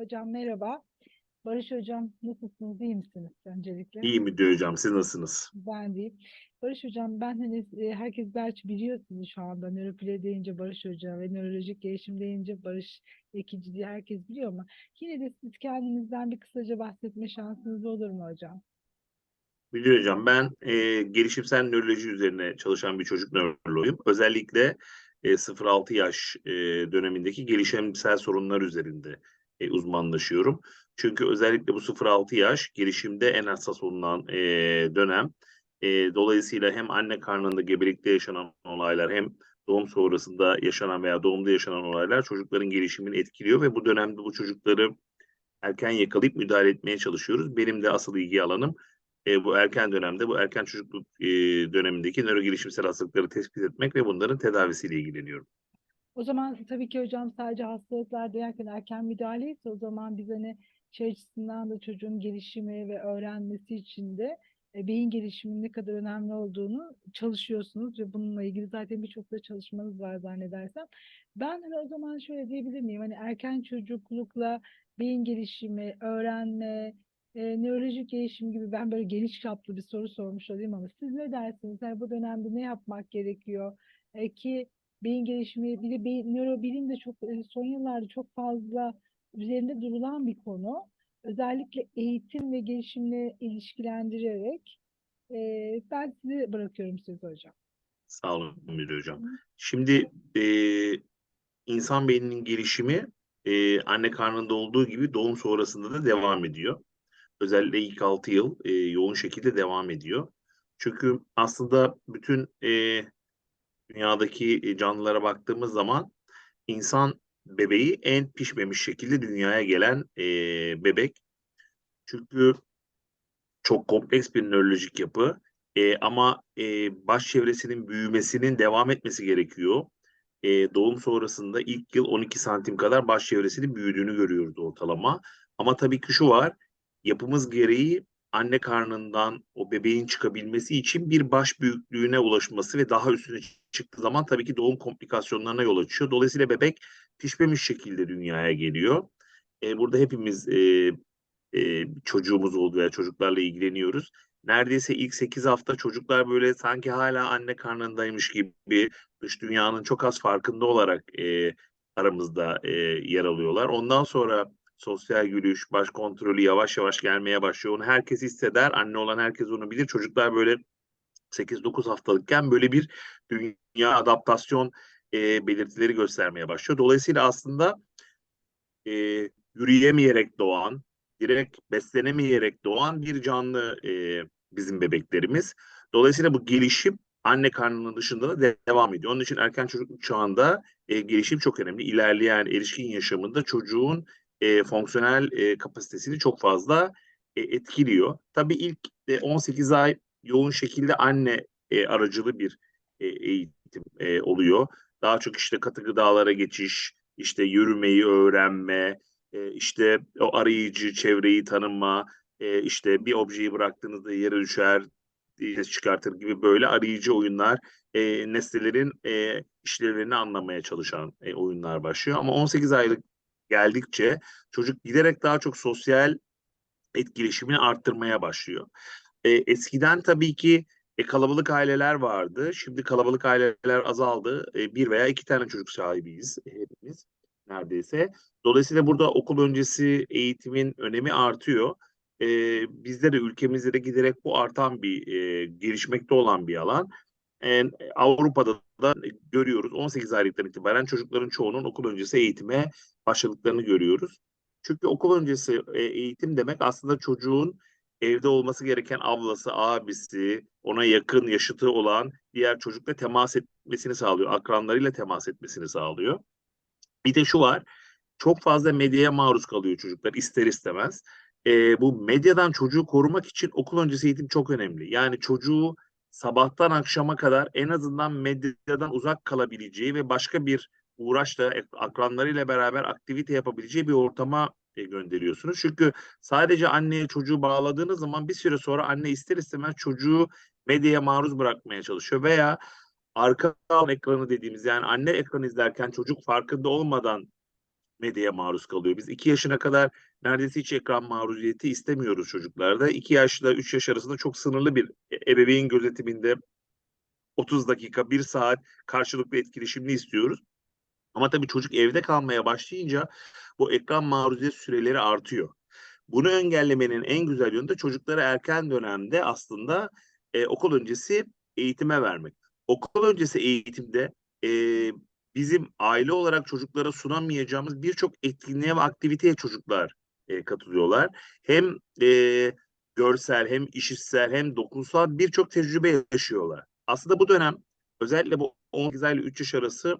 Hocam merhaba. Barış Hocam nasılsınız? İyi misiniz öncelikle? İyi mi diyor hocam siz nasılsınız? Ben deyim. Barış Hocam ben hani e, herkes belki biliyor sizi şu anda nöropile deyince Barış Hoca ve nörolojik gelişim deyince Barış Ekici diye herkes biliyor ama yine de siz kendinizden bir kısaca bahsetme şansınız olur mu hocam? Biliyor hocam ben e, gelişimsel nöroloji üzerine çalışan bir çocuk nöroloğuyum. Özellikle e, 0-6 yaş e, dönemindeki gelişimsel sorunlar üzerinde e, uzmanlaşıyorum. Çünkü özellikle bu 0-6 yaş gelişimde en hassas olunan e, dönem. E, dolayısıyla hem anne karnında gebelikte yaşanan olaylar hem doğum sonrasında yaşanan veya doğumda yaşanan olaylar çocukların gelişimini etkiliyor ve bu dönemde bu çocukları erken yakalayıp müdahale etmeye çalışıyoruz. Benim de asıl ilgi alanım e, bu erken dönemde, bu erken çocukluk e, dönemindeki nörogelişimsel hastalıkları tespit etmek ve bunların tedavisiyle ilgileniyorum. O zaman tabii ki hocam sadece hastalıklar derken erken müdahale ise o zaman biz hani şey açısından da çocuğun gelişimi ve öğrenmesi için de e, beyin gelişiminin ne kadar önemli olduğunu çalışıyorsunuz ve bununla ilgili zaten birçok da çalışmanız var zannedersem. Ben hani o zaman şöyle diyebilir miyim? Hani erken çocuklukla beyin gelişimi, öğrenme, e, nörolojik gelişim gibi ben böyle geniş çaplı bir soru sormuş olayım ama siz ne dersiniz? Yani bu dönemde ne yapmak gerekiyor? E, ki beyin gelişimi, bir de beyin, nörobilim de çok e, son yıllarda çok fazla üzerinde durulan bir konu. Özellikle eğitim ve gelişimle ilişkilendirerek e, ben size bırakıyorum sözü hocam. Sağ olun Müdür Hocam. Şimdi e, insan beyninin gelişimi e, anne karnında olduğu gibi doğum sonrasında da devam ediyor. Özellikle ilk 6 yıl e, yoğun şekilde devam ediyor. Çünkü aslında bütün e, dünyadaki e, canlılara baktığımız zaman insan bebeği en pişmemiş şekilde dünyaya gelen e, bebek. Çünkü çok kompleks bir nörolojik yapı E, ama e, baş çevresinin büyümesinin devam etmesi gerekiyor. E, doğum sonrasında ilk yıl 12 santim kadar baş çevresinin büyüdüğünü görüyoruz ortalama. Ama tabii ki şu var, yapımız gereği anne karnından o bebeğin çıkabilmesi için bir baş büyüklüğüne ulaşması ve daha üstüne çıktığı zaman tabii ki doğum komplikasyonlarına yol açıyor. Dolayısıyla bebek pişmemiş şekilde dünyaya geliyor. E, burada hepimiz e, e, çocuğumuz oldu veya çocuklarla ilgileniyoruz. Neredeyse ilk 8 hafta çocuklar böyle sanki hala anne karnındaymış gibi dış dünyanın çok az farkında olarak e, aramızda e, yer alıyorlar. Ondan sonra sosyal gülüş, baş kontrolü yavaş yavaş gelmeye başlıyor. Onu herkes hisseder. Anne olan herkes onu bilir. Çocuklar böyle 8-9 haftalıkken böyle bir dünya adaptasyon e, belirtileri göstermeye başlıyor. Dolayısıyla aslında e, yürüyemeyerek doğan, direkt beslenemeyerek doğan bir canlı e, bizim bebeklerimiz. Dolayısıyla bu gelişim anne karnının dışında da de- devam ediyor. Onun için erken çocukluk çağında e, gelişim çok önemli. İlerleyen erişkin yaşamında çocuğun e, fonksiyonel e, kapasitesini çok fazla e, etkiliyor. Tabii ilk e, 18 ay yoğun şekilde anne e, aracılı bir e, eğitim e, oluyor. Daha çok işte katı gıdalara geçiş, işte yürümeyi öğrenme, e, işte o arayıcı çevreyi tanıma, e, işte bir objeyi bıraktığınızda yere düşer, ses çıkartır gibi böyle arayıcı oyunlar, e, nesnelerin e, işlevlerini anlamaya çalışan e, oyunlar başlıyor. Ama 18 aylık geldikçe çocuk giderek daha çok sosyal etkileşimini arttırmaya başlıyor. E, eskiden tabii ki e, kalabalık aileler vardı. Şimdi kalabalık aileler azaldı. E, bir veya iki tane çocuk sahibiyiz e, hepimiz neredeyse. Dolayısıyla burada okul öncesi eğitimin önemi artıyor. E, bizde de ülkemizde de giderek bu artan bir e, gelişmekte olan bir alan. E, Avrupa'da da görüyoruz 18 aylıktan itibaren çocukların çoğunun okul öncesi eğitime başladıklarını görüyoruz. Çünkü okul öncesi e, eğitim demek aslında çocuğun evde olması gereken ablası, abisi, ona yakın yaşıtı olan diğer çocukla temas etmesini sağlıyor. Akranlarıyla temas etmesini sağlıyor. Bir de şu var, çok fazla medyaya maruz kalıyor çocuklar ister istemez. E, bu medyadan çocuğu korumak için okul öncesi eğitim çok önemli. Yani çocuğu sabahtan akşama kadar en azından medyadan uzak kalabileceği ve başka bir uğraşla akranlarıyla beraber aktivite yapabileceği bir ortama e, gönderiyorsunuz. Çünkü sadece anneye çocuğu bağladığınız zaman bir süre sonra anne ister istemez çocuğu medyaya maruz bırakmaya çalışıyor veya arka ekranı dediğimiz yani anne ekranı izlerken çocuk farkında olmadan medyaya maruz kalıyor. Biz 2 yaşına kadar neredeyse hiç ekran maruziyeti istemiyoruz çocuklarda. 2 yaşla 3 yaş arasında çok sınırlı bir e- ebeveyn gözetiminde 30 dakika, 1 saat karşılıklı etkileşimli istiyoruz. Ama tabii çocuk evde kalmaya başlayınca bu ekran maruziyet süreleri artıyor. Bunu engellemenin en güzel yönü de çocuklara erken dönemde aslında e, okul öncesi eğitime vermek. Okul öncesi eğitimde e, bizim aile olarak çocuklara sunamayacağımız birçok etkinliğe ve aktiviteye çocuklar e, katılıyorlar. Hem e, görsel hem işitsel hem dokunsal birçok tecrübe yaşıyorlar. Aslında bu dönem özellikle bu 18 ile 3 yaş arası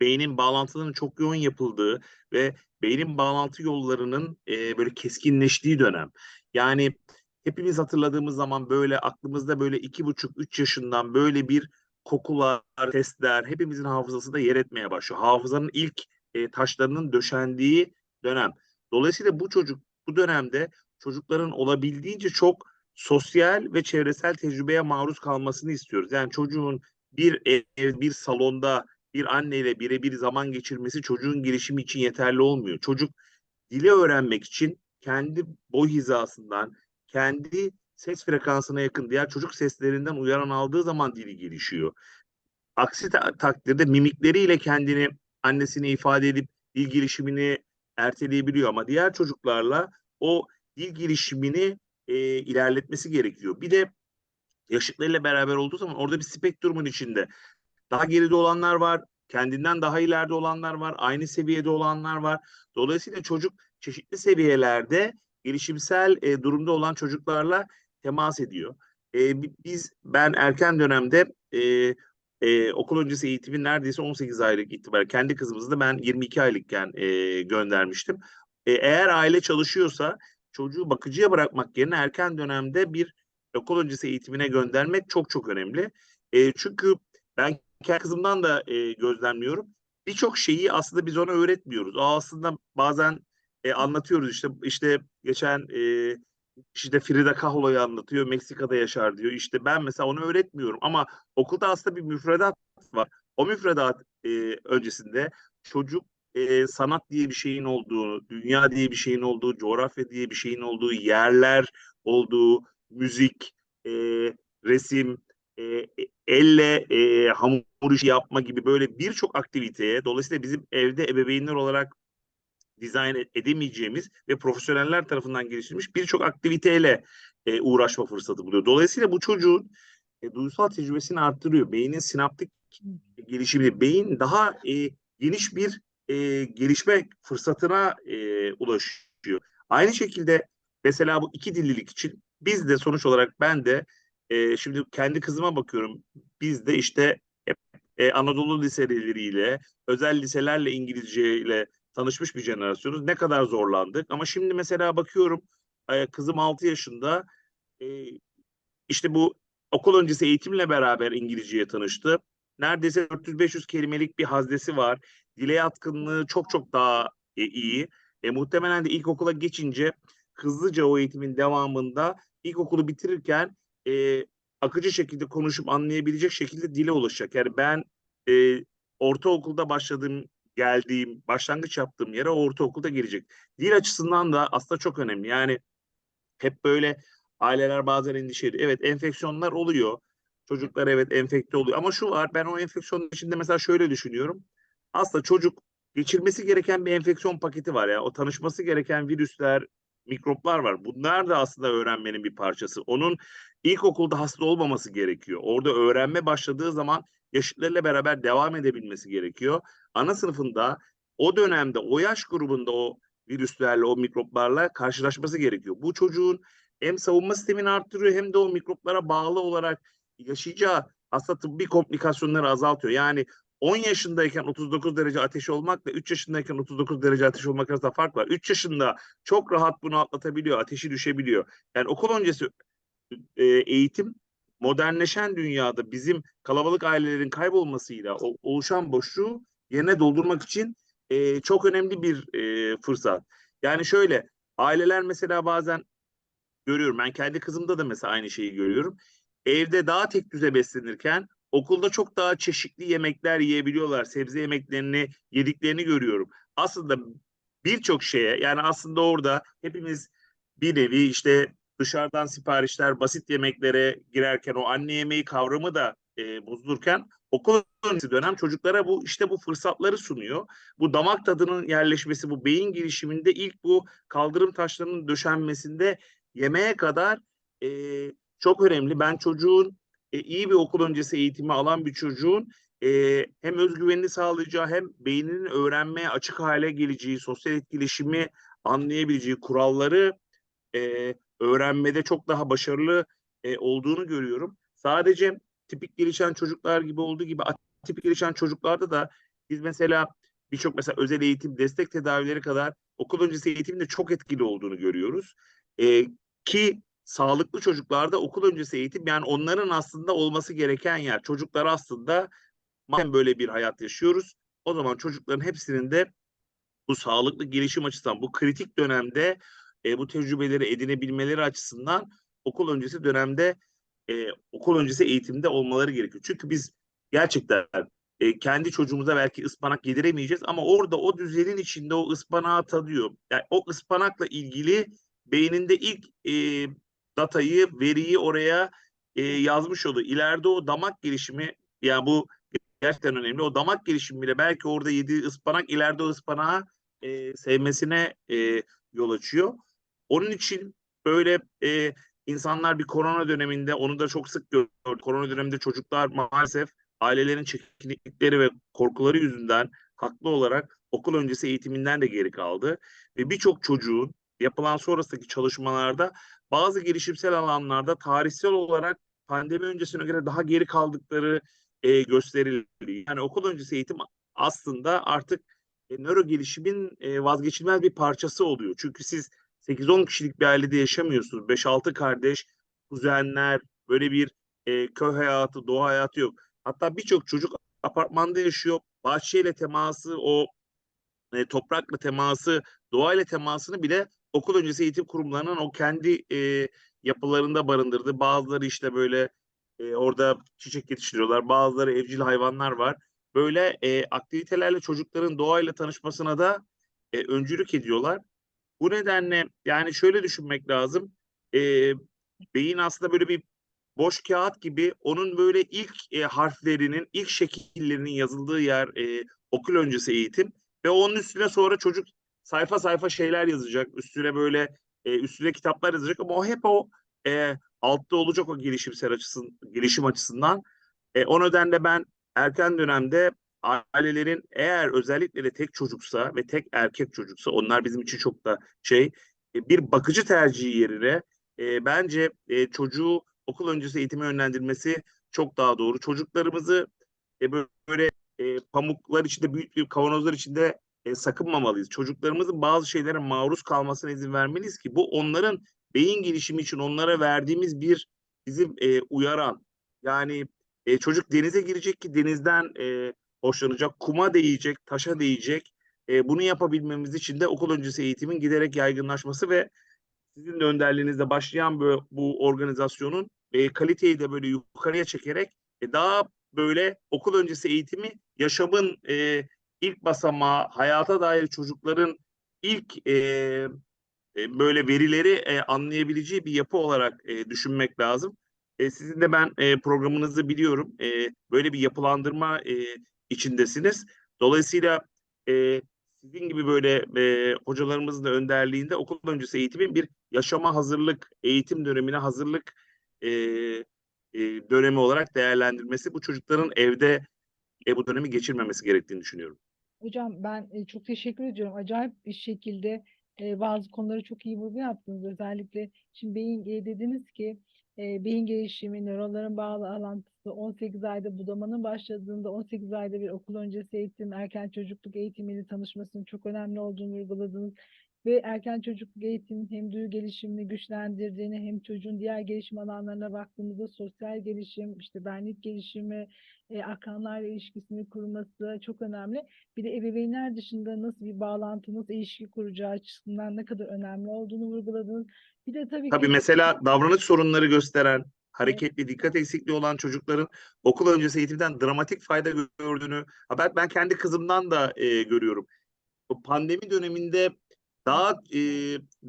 beynin bağlantılarının çok yoğun yapıldığı ve beynin bağlantı yollarının e, böyle keskinleştiği dönem. Yani hepimiz hatırladığımız zaman böyle aklımızda böyle iki buçuk, üç yaşından böyle bir kokular, sesler hepimizin hafızasında yer etmeye başlıyor. Hafızanın ilk e, taşlarının döşendiği dönem. Dolayısıyla bu çocuk bu dönemde çocukların olabildiğince çok sosyal ve çevresel tecrübeye maruz kalmasını istiyoruz. Yani çocuğun bir ev, bir salonda bir anneyle birebir zaman geçirmesi çocuğun gelişimi için yeterli olmuyor. Çocuk dili öğrenmek için kendi boy hizasından, kendi ses frekansına yakın diğer çocuk seslerinden uyaran aldığı zaman dili gelişiyor. Aksi ta- takdirde mimikleriyle kendini annesine ifade edip dil gelişimini erteleyebiliyor ama diğer çocuklarla o dil gelişimini e, ilerletmesi gerekiyor. Bir de yaşıtlarıyla beraber olduğu zaman orada bir spektrumun içinde daha geride olanlar var, kendinden daha ileride olanlar var, aynı seviyede olanlar var. Dolayısıyla çocuk çeşitli seviyelerde gelişimsel e, durumda olan çocuklarla temas ediyor. E, bi- biz ben erken dönemde e, e, okul öncesi eğitimin neredeyse 18 aylık itibaren kendi kızımızı da ben 22 aylıkken e, göndermiştim. E, eğer aile çalışıyorsa çocuğu bakıcıya bırakmak yerine erken dönemde bir okul öncesi eğitimine göndermek çok çok önemli. E, çünkü ben kendi kızımdan da e, gözlemliyorum. Birçok şeyi aslında biz ona öğretmiyoruz. O aslında bazen e, anlatıyoruz işte işte geçen e, işte Frida Kahlo'yu anlatıyor. Meksika'da yaşar diyor. İşte ben mesela onu öğretmiyorum ama okulda aslında bir müfredat var. O müfredat e, öncesinde çocuk e, sanat diye bir şeyin olduğu, dünya diye bir şeyin olduğu, coğrafya diye bir şeyin olduğu, yerler olduğu, müzik, e, resim, e, elle e, hamur işi yapma gibi böyle birçok aktiviteye dolayısıyla bizim evde ebeveynler olarak dizayn e- edemeyeceğimiz ve profesyoneller tarafından geliştirilmiş birçok aktiviteyle e, uğraşma fırsatı buluyor. Dolayısıyla bu çocuğun e, duygusal tecrübesini arttırıyor. Beynin sinaptik gelişimini, beyin daha e, geniş bir e, gelişme fırsatına e, ulaşıyor. Aynı şekilde mesela bu iki dillilik için biz de sonuç olarak ben de e, şimdi kendi kızıma bakıyorum. Biz de işte hep e, Anadolu liseleriyle, özel liselerle İngilizce ile tanışmış bir jenerasyonuz. Ne kadar zorlandık. Ama şimdi mesela bakıyorum e, kızım 6 yaşında e, işte bu okul öncesi eğitimle beraber İngilizceye tanıştı. Neredeyse 400-500 kelimelik bir haznesi var. Dile yatkınlığı çok çok daha e, iyi. E, muhtemelen de ilkokula geçince hızlıca o eğitimin devamında ilkokulu bitirirken e, akıcı şekilde konuşup anlayabilecek şekilde dile ulaşacak. Yani ben e, ortaokulda başladığım, geldiğim, başlangıç yaptığım yere ortaokulda gelecek. Dil açısından da aslında çok önemli. Yani hep böyle aileler bazen endişe ediyor. Evet enfeksiyonlar oluyor. Çocuklar evet enfekte oluyor. Ama şu var ben o enfeksiyonun içinde mesela şöyle düşünüyorum. Aslında çocuk geçirmesi gereken bir enfeksiyon paketi var ya. O tanışması gereken virüsler, mikroplar var. Bunlar da aslında öğrenmenin bir parçası. Onun ilkokulda hasta olmaması gerekiyor. Orada öğrenme başladığı zaman yaşıtlarıyla beraber devam edebilmesi gerekiyor. Ana sınıfında o dönemde o yaş grubunda o virüslerle, o mikroplarla karşılaşması gerekiyor. Bu çocuğun hem savunma sistemini arttırıyor hem de o mikroplara bağlı olarak yaşayacağı aslında tıbbi komplikasyonları azaltıyor. Yani 10 yaşındayken 39 derece ateş olmakla 3 yaşındayken 39 derece ateş olmak arasında fark var. 3 yaşında çok rahat bunu atlatabiliyor, ateşi düşebiliyor. Yani okul öncesi e, eğitim modernleşen dünyada bizim kalabalık ailelerin kaybolmasıyla o, oluşan boşluğu yerine doldurmak için e, çok önemli bir e, fırsat. Yani şöyle aileler mesela bazen görüyorum ben kendi kızımda da mesela aynı şeyi görüyorum. Evde daha tek düze beslenirken okulda çok daha çeşitli yemekler yiyebiliyorlar. Sebze yemeklerini yediklerini görüyorum. aslında birçok şeye yani aslında orada hepimiz bir nevi işte dışarıdan siparişler, basit yemeklere girerken o anne yemeği kavramı da e, bozulurken okul öncesi dönem çocuklara bu işte bu fırsatları sunuyor. Bu damak tadının yerleşmesi, bu beyin gelişiminde ilk bu kaldırım taşlarının döşenmesinde yemeğe kadar e, çok önemli. Ben çocuğun e, iyi bir okul öncesi eğitimi alan bir çocuğun e, hem özgüvenini sağlayacağı hem beyninin öğrenmeye açık hale geleceği, sosyal etkileşimi anlayabileceği kuralları e, öğrenmede çok daha başarılı e, olduğunu görüyorum. Sadece tipik gelişen çocuklar gibi olduğu gibi atipik gelişen çocuklarda da biz mesela birçok mesela özel eğitim, destek tedavileri kadar okul öncesi eğitimin de çok etkili olduğunu görüyoruz. E, ki sağlıklı çocuklarda okul öncesi eğitim yani onların aslında olması gereken yer. Çocuklar aslında madem böyle bir hayat yaşıyoruz o zaman çocukların hepsinin de bu sağlıklı gelişim açısından bu kritik dönemde e, bu tecrübeleri edinebilmeleri açısından okul öncesi dönemde e, okul öncesi eğitimde olmaları gerekiyor. Çünkü biz gerçekten e, kendi çocuğumuza belki ıspanak yediremeyeceğiz ama orada o düzenin içinde o ıspanağı tadıyor. Yani o ıspanakla ilgili beyninde ilk e, datayı, veriyi oraya e, yazmış oluyor. İleride o damak gelişimi yani bu gerçekten önemli. O damak gelişimi bile belki orada yediği ıspanak ileride o ıspanağı e, sevmesine e, yol açıyor. Onun için böyle e, insanlar bir korona döneminde onu da çok sık gördük. Korona döneminde çocuklar maalesef ailelerin çekiniklikleri ve korkuları yüzünden haklı olarak okul öncesi eğitiminden de geri kaldı. Ve birçok çocuğun yapılan sonrasındaki çalışmalarda bazı gelişimsel alanlarda tarihsel olarak pandemi öncesine göre daha geri kaldıkları e, gösterildi. Yani okul öncesi eğitim aslında artık e, nöro gelişimin e, vazgeçilmez bir parçası oluyor. Çünkü siz 8-10 kişilik bir ailede yaşamıyorsunuz. 5-6 kardeş, kuzenler, böyle bir e, köy hayatı, doğa hayatı yok. Hatta birçok çocuk apartmanda yaşıyor. Bahçeyle teması, o e, toprakla teması, doğayla temasını bile okul öncesi eğitim kurumlarının o kendi e, yapılarında barındırdı. Bazıları işte böyle e, orada çiçek yetiştiriyorlar. Bazıları evcil hayvanlar var. Böyle e, aktivitelerle çocukların doğayla tanışmasına da e, öncülük ediyorlar. Bu nedenle yani şöyle düşünmek lazım. E, beyin aslında böyle bir boş kağıt gibi onun böyle ilk e, harflerinin, ilk şekillerinin yazıldığı yer e, okul öncesi eğitim ve onun üstüne sonra çocuk sayfa sayfa şeyler yazacak. Üstüne böyle e, üstüne kitaplar yazacak ama o hep o e, altta olacak o gelişimsel açısın, gelişim açısından. E, o nedenle ben erken dönemde ailelerin eğer özellikle de tek çocuksa ve tek erkek çocuksa onlar bizim için çok da şey e, bir bakıcı tercihi yerine e, bence e, çocuğu okul öncesi eğitime yönlendirmesi çok daha doğru. Çocuklarımızı e, böyle e, pamuklar içinde büyük bir kavanozlar içinde e, sakınmamalıyız. Çocuklarımızın bazı şeylere maruz kalmasına izin vermeliyiz ki bu onların beyin gelişimi için onlara verdiğimiz bir bizim e, uyaran. Yani e, çocuk denize girecek ki denizden e, hoşlanacak, kuma değecek, taşa değecek. E, bunu yapabilmemiz için de okul öncesi eğitimin giderek yaygınlaşması ve sizin de önderliğinizde başlayan bu, bu organizasyonun e, kaliteyi de böyle yukarıya çekerek e, daha böyle okul öncesi eğitimi yaşamın e, ilk basamağı, hayata dair çocukların ilk e, e, böyle verileri e, anlayabileceği bir yapı olarak e, düşünmek lazım. E, sizin de ben e, programınızı biliyorum. E, böyle bir yapılandırma e, içindesiniz. Dolayısıyla e, sizin gibi böyle e, hocalarımızın da önderliğinde okul öncesi eğitimin bir yaşama hazırlık, eğitim dönemine hazırlık e, e, dönemi olarak değerlendirmesi bu çocukların evde e, bu dönemi geçirmemesi gerektiğini düşünüyorum. Hocam ben e, çok teşekkür ediyorum. Acayip bir şekilde e, bazı konuları çok iyi vurgu yaptınız. Özellikle şimdi beyin e, dediniz ki e, beyin gelişimi, nöronların bağlı alantısı 18 ayda budamanın başladığında 18 ayda bir okul öncesi eğitim, erken çocukluk eğitimiyle tanışmasının çok önemli olduğunu vurguladınız. Ve erken çocukluk eğitimin hem duyu gelişimini güçlendirdiğini hem çocuğun diğer gelişim alanlarına baktığımızda sosyal gelişim, işte benlik gelişimi, e, akranlarla ilişkisini kurması çok önemli. Bir de ebeveynler dışında nasıl bir bağlantı, nasıl ilişki kuracağı açısından ne kadar önemli olduğunu vurguladınız. Bir de tabii Tabii ki mesela davranış sorunları gösteren, hareketli, dikkat eksikliği olan çocukların okul öncesi eğitimden dramatik fayda gördüğünü ben, ben kendi kızımdan da e, görüyorum. bu pandemi döneminde daha e,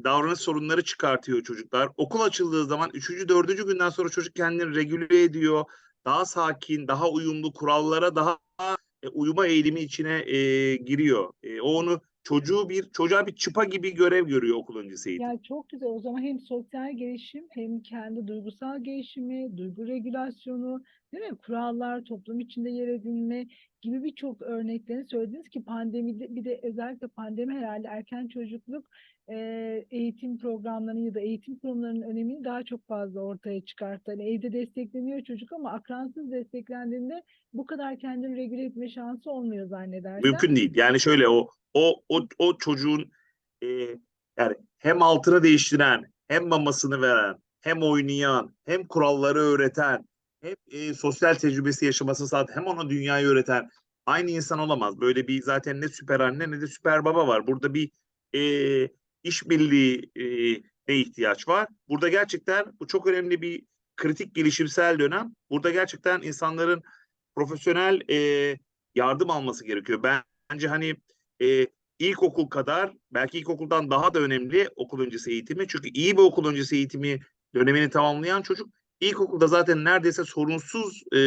davranış sorunları çıkartıyor çocuklar. Okul açıldığı zaman üçüncü, dördüncü günden sonra çocuk kendini regüle ediyor. Daha sakin, daha uyumlu kurallara daha e, uyuma eğilimi içine e, giriyor. E, o onu çocuğu bir çocuğa bir çıpa gibi görev görüyor okul öncesi eğitim. Yani çok güzel. O zaman hem sosyal gelişim hem kendi duygusal gelişimi, duygu regülasyonu, değil mi? Kurallar, toplum içinde yer edinme gibi birçok örneklerini söylediniz ki pandemide bir de özellikle pandemi herhalde erken çocukluk eee, eğitim programlarının ya da eğitim kurumlarının önemini daha çok fazla ortaya çıkarttı. Hani evde destekleniyor çocuk ama akransız desteklendiğinde bu kadar kendini regüle etme şansı olmuyor zannedersem. Mümkün değil. Yani şöyle o o o o çocuğun e, yani hem altını değiştiren, hem mamasını veren, hem oynayan, hem kuralları öğreten, hem e, sosyal tecrübesi yaşamasını sağlayan, hem ona dünyayı öğreten aynı insan olamaz. Böyle bir zaten ne süper anne ne de süper baba var. Burada bir e, işbirliği e, ne ihtiyaç var. Burada gerçekten bu çok önemli bir kritik gelişimsel dönem. Burada gerçekten insanların profesyonel e, yardım alması gerekiyor. Bence hani e, ilkokul kadar belki ilkokuldan daha da önemli okul öncesi eğitimi. Çünkü iyi bir okul öncesi eğitimi dönemini tamamlayan çocuk ilkokulda zaten neredeyse sorunsuz e,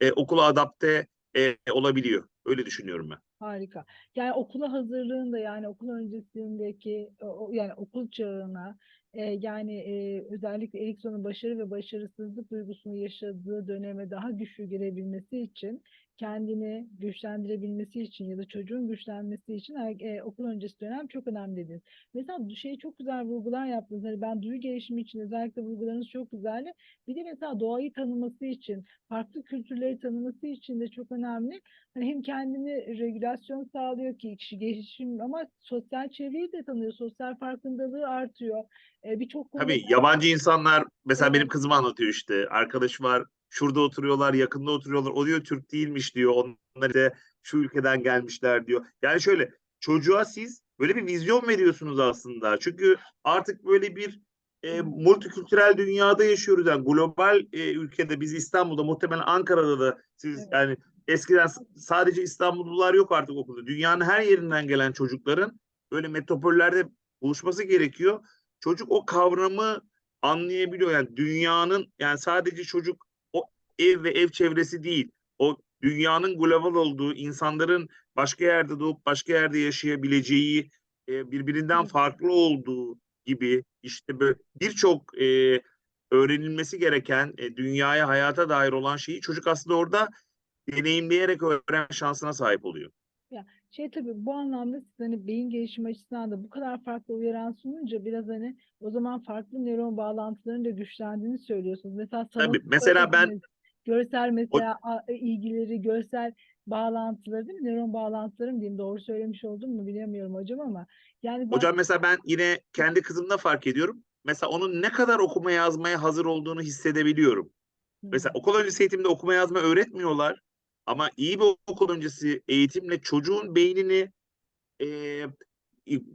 e, okula adapte e, olabiliyor. Öyle düşünüyorum ben. Harika. Yani okula hazırlığında yani okul öncesindeki yani okul çağına e, yani e, özellikle Erikson'un başarı ve başarısızlık duygusunu yaşadığı döneme daha güçlü girebilmesi için kendini güçlendirebilmesi için ya da çocuğun güçlenmesi için er- e, okul öncesi dönem çok önemli dediniz. Mesela şeyi çok güzel vurgular yaptınız. Hani ben duyu gelişimi için özellikle vurgularınız çok güzeldi. Bir de mesela doğayı tanıması için, farklı kültürleri tanıması için de çok önemli. Hani hem kendini regülasyon sağlıyor ki kişi gelişim ama sosyal çevreyi de tanıyor. Sosyal farkındalığı artıyor. Ee, Birçok Tabii yabancı insanlar mesela benim kızım anlatıyor işte. Arkadaş var şurada oturuyorlar, yakında oturuyorlar. O diyor Türk değilmiş diyor. Onlar da şu ülkeden gelmişler diyor. Yani şöyle çocuğa siz böyle bir vizyon veriyorsunuz aslında. Çünkü artık böyle bir e, multikültürel dünyada yaşıyoruz. Yani global e, ülkede biz İstanbul'da muhtemelen Ankara'da da siz Evet. yani eskiden sadece İstanbullular yok artık okulda. Dünyanın her yerinden gelen çocukların böyle metropollerde buluşması gerekiyor. Çocuk o kavramı anlayabiliyor. Yani dünyanın yani sadece çocuk ev ve ev çevresi değil. O dünyanın global olduğu, insanların başka yerde doğup başka yerde yaşayabileceği, e, birbirinden farklı olduğu gibi işte böyle birçok e, öğrenilmesi gereken e, dünyaya, hayata dair olan şeyi çocuk aslında orada deneyimleyerek öğrenme şansına sahip oluyor. şey tabii bu anlamda siz hani beyin gelişimi açısından da bu kadar farklı uyaran sununca biraz hani o zaman farklı nöron bağlantılarının da güçlendiğini söylüyorsunuz. Mesela Tabii, mesela ben-. Görsel mesela a- ilgileri, görsel bağlantıları değil mi? Nöron bağlantıları mı diyeyim? Doğru söylemiş oldum mu bilemiyorum hocam ama yani bak- Hocam mesela ben yine kendi kızımda fark ediyorum. Mesela onun ne kadar okuma yazmaya hazır olduğunu hissedebiliyorum. Mesela Hmm. okul öncesi eğitimde okuma yazma öğretmiyorlar. Ama iyi bir okul öncesi eğitimle çocuğun beynini e,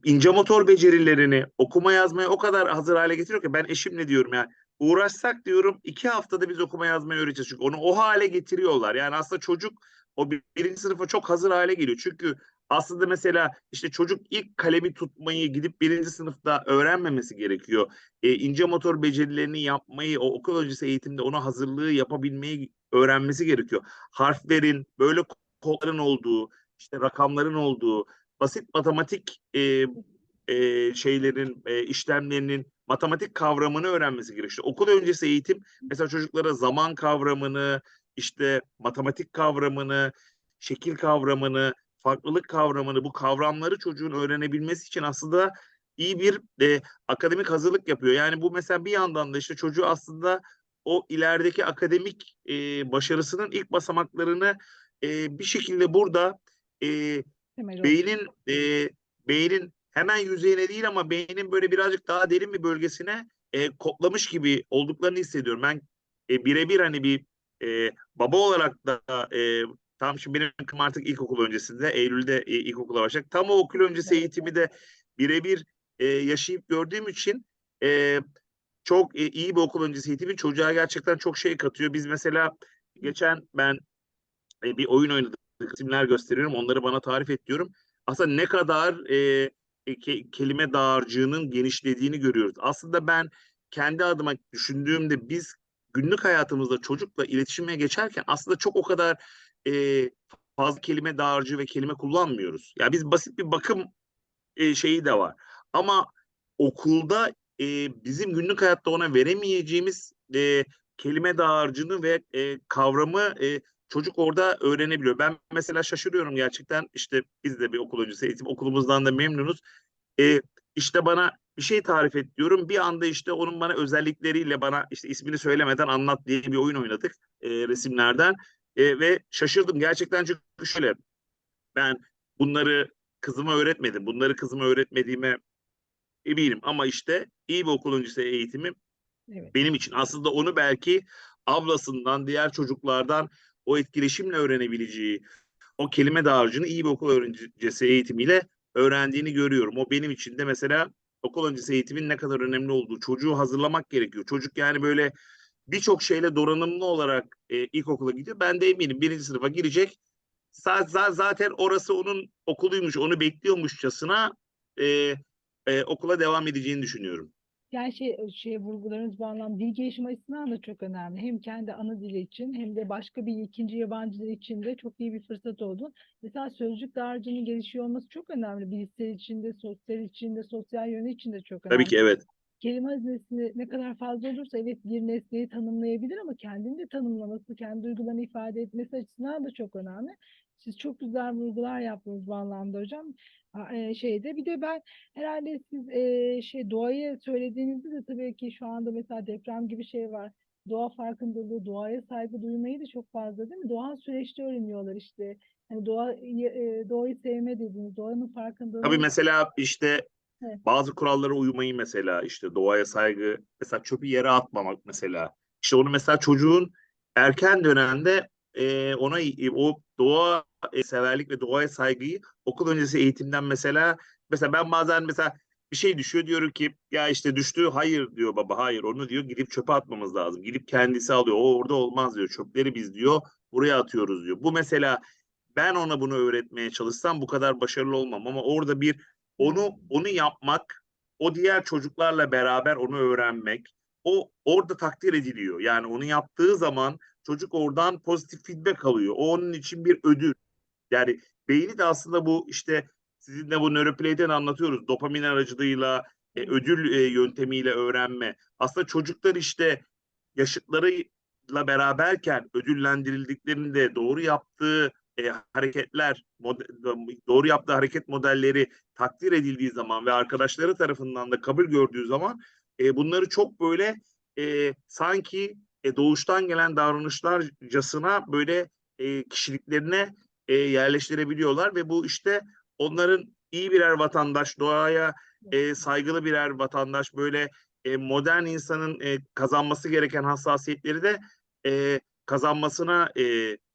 ince motor becerilerini okuma yazmaya o kadar hazır hale getiriyor ki ben eşimle diyorum yani uğraşsak diyorum iki haftada biz okuma yazmayı öğreteceğiz. Çünkü onu o hale getiriyorlar. Yani aslında çocuk o bir- birinci sınıfa çok hazır hale geliyor. Çünkü aslında mesela işte çocuk ilk kalemi tutmayı gidip birinci sınıfta öğrenmemesi gerekiyor. E, ince motor becerilerini yapmayı, o okul öncesi eğitimde ona hazırlığı yapabilmeyi öğrenmesi gerekiyor. Harflerin, böyle kodların olduğu, işte rakamların olduğu, basit matematik e, e, şeylerin, e, işlemlerinin matematik kavramını öğrenmesi gerekiyor. İşte okul öncesi eğitim mesela çocuklara zaman kavramını, işte matematik kavramını, şekil kavramını, farklılık kavramını, bu kavramları çocuğun öğrenebilmesi için aslında iyi bir e, akademik hazırlık yapıyor. Yani bu mesela bir yandan da işte çocuğu aslında o ilerideki akademik e, başarısının ilk basamaklarını e, bir şekilde burada e, beynin e, beynin hemen yüzeyine değil ama beynin böyle birazcık daha derin bir bölgesine e, kodlamış gibi olduklarını hissediyorum. Ben e, birebir hani bir e, baba olarak da e, tam şimdi benim kızım artık ilkokul öncesinde Eylül'de e, ilkokula başlayacak. Tam o okul öncesi eğitimi de birebir e, yaşayıp gördüğüm için e, çok e, iyi bir okul öncesi eğitimi çocuğa gerçekten çok şey katıyor. Biz mesela geçen ben e, bir oyun oynadık, isimler gösteriyorum. Onları bana tarif et diyorum. aslında ne kadar e, ke- kelime dağarcığının genişlediğini görüyoruz. Aslında ben kendi adıma düşündüğümde biz günlük hayatımızda çocukla iletişime geçerken aslında çok o kadar e, fazla kelime dağarcığı ve kelime kullanmıyoruz. Ya biz basit bir bakım e, şeyi de var. Ama okulda e, bizim günlük hayatta ona veremeyeceğimiz e, kelime dağarcığını ve e, kavramı e, çocuk orada öğrenebiliyor. Ben mesela şaşırıyorum gerçekten işte biz de bir okul öncesi eğitim okulumuzdan da memnunuz. E, işte bana bir şey tarif et diyorum. Bir anda işte onun bana özellikleriyle bana işte ismini söylemeden anlat diye bir oyun oynadık e, resimlerden. E, ve şaşırdım gerçekten çünkü şöyle ben bunları kızıma öğretmedim. Bunları kızıma öğretmediğime eminim ama işte iyi bir okul öncesi eğitimi Evet. benim için aslında onu belki ablasından, diğer çocuklardan o etkileşimle öğrenebileceği o kelime dağarcığını iyi bir okul öncesi eğitimiyle öğrendiğini görüyorum. O benim için de mesela okul öncesi eğitimin ne kadar önemli olduğu çocuğu hazırlamak gerekiyor. Çocuk yani böyle birçok şeyle donanımlı olarak e, ilkokula gidiyor. Ben de eminim birinci sınıfa girecek. Za- za- zaten orası onun okuluymuş, onu bekliyormuşçasına e, e, okula devam edeceğini düşünüyorum. Yani şey, şey vurgularınız bu anlamda dil gelişimi açısından da çok önemli. Hem kendi ana dili için hem de başka bir ikinci yabancı dil için de çok iyi bir fırsat oldu. Mesela sözcük dağarcığının gelişiyor olması çok önemli. Bilişsel içinde, sosyal içinde, sosyal yönü için de çok önemli. Tabii ki evet. kelime hazinesi ne kadar fazla olursa evet bir nesneyi tanımlayabilir ama kendini de tanımlaması, kendi duygularını ifade etmesi açısından da çok önemli. Siz çok güzel vurgular yaptınız bu anlamda hocam. E, şeyde bir de ben herhalde siz e, şey doğayı söylediğinizde de tabii ki şu anda mesela deprem gibi şey var. Doğa farkındalığı, doğaya saygı duymayı da çok fazla değil mi? Doğal süreçte öğreniyorlar işte. Hani doğa, e, doğayı sevme dediğiniz, doğanın farkındalığı. Tabii mesela işte Evet. bazı kurallara uymayı mesela işte doğaya saygı mesela çöpü yere atmamak mesela işte onu mesela çocuğun erken dönemde e, ona e, o doğa severlik ve doğaya saygıyı okul öncesi eğitimden mesela mesela ben bazen mesela bir şey düşüyor diyorum ki ya işte düştü hayır diyor baba hayır onu diyor gidip çöpe atmamız lazım gidip kendisi alıyor o orada olmaz diyor çöpleri biz diyor buraya atıyoruz diyor bu mesela ben ona bunu öğretmeye çalışsam bu kadar başarılı olmam ama orada bir onu onu yapmak, o diğer çocuklarla beraber onu öğrenmek, o orada takdir ediliyor. Yani onu yaptığı zaman çocuk oradan pozitif feedback alıyor. O onun için bir ödül. Yani beyni de aslında bu işte sizinle bu nöroplay'den anlatıyoruz. Dopamin aracılığıyla e, ödül e, yöntemiyle öğrenme. Aslında çocuklar işte yaşıtlarıyla beraberken ödüllendirildiklerinde doğru yaptığı e, hareketler, doğru yaptığı hareket modelleri takdir edildiği zaman ve arkadaşları tarafından da kabul gördüğü zaman e, bunları çok böyle e, sanki e, doğuştan gelen davranışlarcasına böyle e, kişiliklerine e, yerleştirebiliyorlar ve bu işte onların iyi birer vatandaş, doğaya e, saygılı birer vatandaş, böyle e, modern insanın e, kazanması gereken hassasiyetleri de e, kazanmasına e,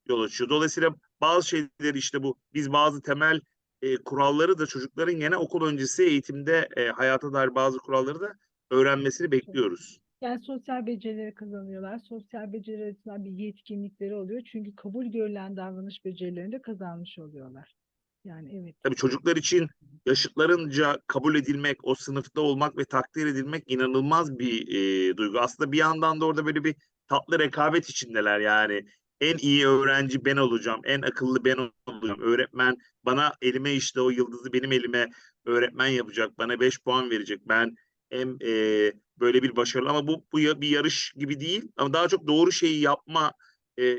yol açıyor. Dolayısıyla bazı şeyleri işte bu biz bazı temel e, kuralları da çocukların yine okul öncesi eğitimde e, hayata dair bazı kuralları da öğrenmesini bekliyoruz. Yani sosyal becerileri kazanıyorlar. Sosyal beceri açısından bir yetkinlikleri oluyor. Çünkü kabul görülen davranış becerilerini de kazanmış oluyorlar. Yani evet. Tabii çocuklar için yaşıtlarınca kabul edilmek, o sınıfta olmak ve takdir edilmek inanılmaz bir e, duygu. Aslında bir yandan da orada böyle bir tatlı rekabet içindeler yani. En iyi öğrenci ben olacağım, en akıllı ben olacağım. Öğretmen bana elime işte o yıldızı benim elime öğretmen yapacak, bana 5 puan verecek. Ben hem e, böyle bir başarılı ama bu, bu bir yarış gibi değil ama daha çok doğru şeyi yapma e,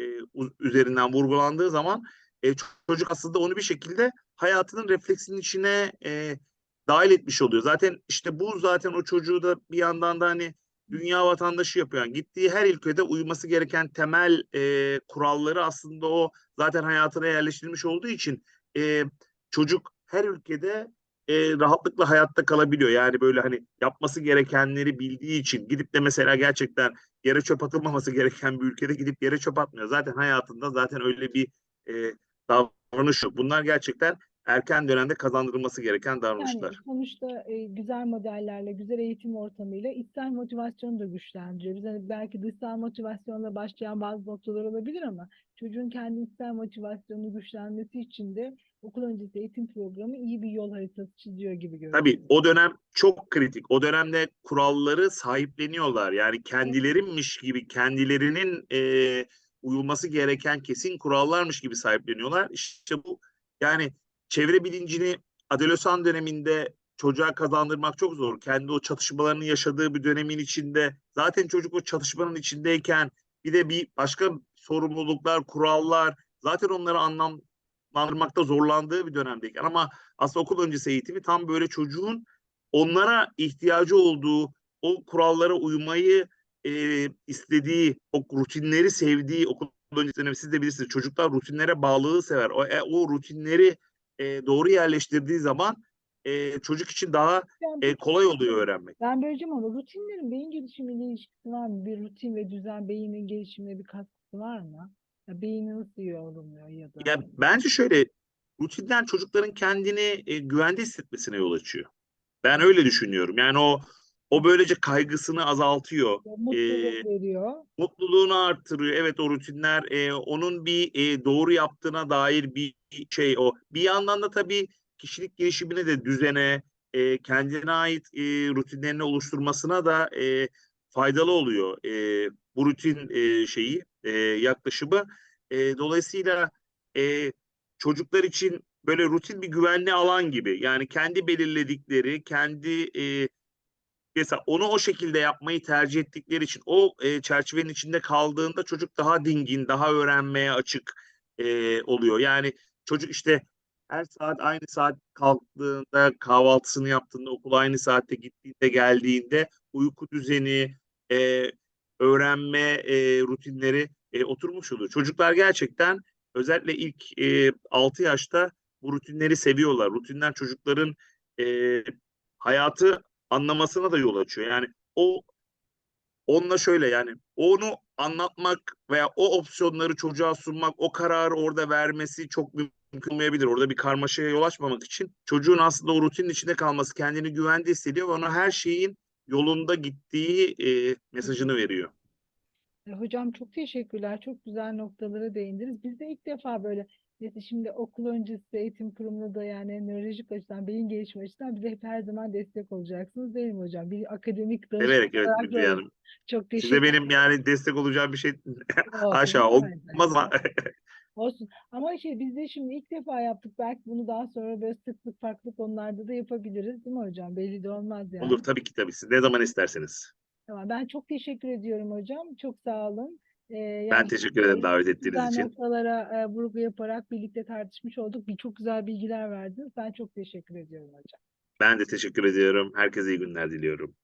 üzerinden vurgulandığı zaman e, çocuk aslında onu bir şekilde hayatının refleksinin içine e, dahil etmiş oluyor. Zaten işte bu zaten o çocuğu da bir yandan da hani dünya vatandaşı yapıyor. Yani gittiği her ülkede uyması gereken temel e, kuralları aslında o zaten hayatına yerleştirilmiş olduğu için e, çocuk her ülkede e, rahatlıkla hayatta kalabiliyor. Yani böyle hani yapması gerekenleri bildiği için gidip de mesela gerçekten yere çöp atılmaması gereken bir ülkede gidip yere çöp atmıyor. Zaten hayatında zaten öyle bir e, davranış yok. Bunlar gerçekten erken dönemde kazandırılması gereken Yani davranışlar. sonuçta e, güzel modellerle, güzel eğitim ortamıyla içsel motivasyonu da güçlendiriyor. Biz hani belki dışsal motivasyonla başlayan bazı noktalar olabilir ama çocuğun kendi içsel motivasyonunu güçlenmesi için de okul öncesi eğitim programı iyi bir yol haritası çiziyor gibi görünüyor. Tabii o dönem çok kritik. O dönemde kuralları sahipleniyorlar. Yani kendilerinmiş gibi kendilerinin e, uyulması gereken kesin kurallarmış gibi sahipleniyorlar. İşte bu yani çevre bilincini adolesan döneminde çocuğa kazandırmak çok zor. Kendi o çatışmalarını yaşadığı bir dönemin içinde zaten çocuk o çatışmanın içindeyken bir de bir başka sorumluluklar, kurallar zaten onları anlamlandırmakta zorlandığı bir dönemdeyken ama aslında okul öncesi eğitimi tam böyle çocuğun onlara ihtiyacı olduğu o kurallara uymayı e, istediği, o rutinleri sevdiği okul öncesi dönemi siz de bilirsiniz çocuklar rutinlere bağlılığı sever. O, e, o rutinleri e, doğru yerleştirdiği zaman e, çocuk için daha e, kolay oluyor öğrenmek. Ben böleceğim ama rutinlerin beyin gelişimiyle ilişkisi var mı? Bir rutin ve düzen beynin gelişimine bir katkısı var mı? Beyni nasıl yorumluyor ya da? Ya bence şöyle rutinden çocukların kendini e, güvende hissetmesine yol açıyor. Ben öyle düşünüyorum. Yani o o böylece kaygısını azaltıyor. Mutluluk veriyor. mutluluğunu arttırıyor. Evet o rutinler e, onun bir e, doğru yaptığına dair bir şey o. Bir yandan da tabii kişilik gelişimine de düzene, e, kendine ait e, rutinlerini oluşturmasına da e, faydalı oluyor. E, bu rutin e, şeyi e, yaklaşımı. E, dolayısıyla e, çocuklar için böyle rutin bir güvenli alan gibi. Yani kendi belirledikleri, kendi e, mesela onu o şekilde yapmayı tercih ettikleri için o e, çerçevenin içinde kaldığında çocuk daha dingin, daha öğrenmeye açık e, oluyor. Yani çocuk işte her saat aynı saat kalktığında, kahvaltısını yaptığında, okula aynı saatte gittiğinde, geldiğinde uyku düzeni, e, öğrenme e, rutinleri e, oturmuş oluyor. Çocuklar gerçekten özellikle ilk e, 6 yaşta bu rutinleri seviyorlar. Rutinler çocukların e, hayatı anlamasına da yol açıyor. Yani o onunla şöyle yani onu anlatmak veya o opsiyonları çocuğa sunmak, o kararı orada vermesi çok mümkün olmayabilir. Orada bir karmaşaya yol açmamak için çocuğun aslında o rutinin içinde kalması, kendini güvende hissediyor ve ona her şeyin yolunda gittiği e, mesajını veriyor. E, Hocam çok teşekkürler. Çok güzel noktalara değindiniz. Biz de ilk defa böyle şimdi okul öncesi eğitim kurumunda da yani nörolojik açıdan, beyin gelişimi açısından bize hep her zaman destek olacaksınız değil mi hocam? Bir akademik danışman Severek evet olarak Hanım. çok Size teşekkür benim yani destek olacağım bir şey aşağı olmaz ama Olsun. Ama şey biz de şimdi ilk defa yaptık. Belki bunu daha sonra böyle sık sık farklı konularda da yapabiliriz değil mi hocam? Belli de olmaz yani. olur tabii ki tabii siz ne zaman isterseniz. Tamam. Ben çok teşekkür ediyorum hocam. Çok sağ olun. Ee, Ben yani teşekkür ederim davet ettiğiniz için. noktalara e, vurgu yaparak birlikte tartışmış olduk. Bir çok güzel bilgiler verdiniz. Ben çok teşekkür ediyorum hocam. Ben de teşekkür ediyorum. Herkese iyi günler diliyorum.